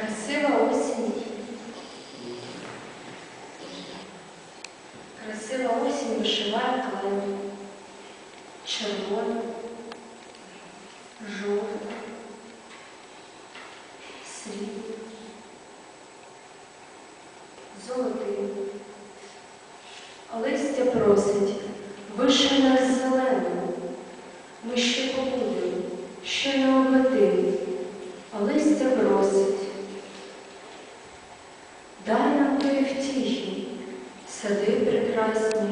Красива осінь. Красива осінь вишиває калину. Червону, жовту, срібну, золотий. Листя просить, виши нас зелену. Ми ще побудемо, ще не облетим, а листя просить. Дай нам сади прекрасні,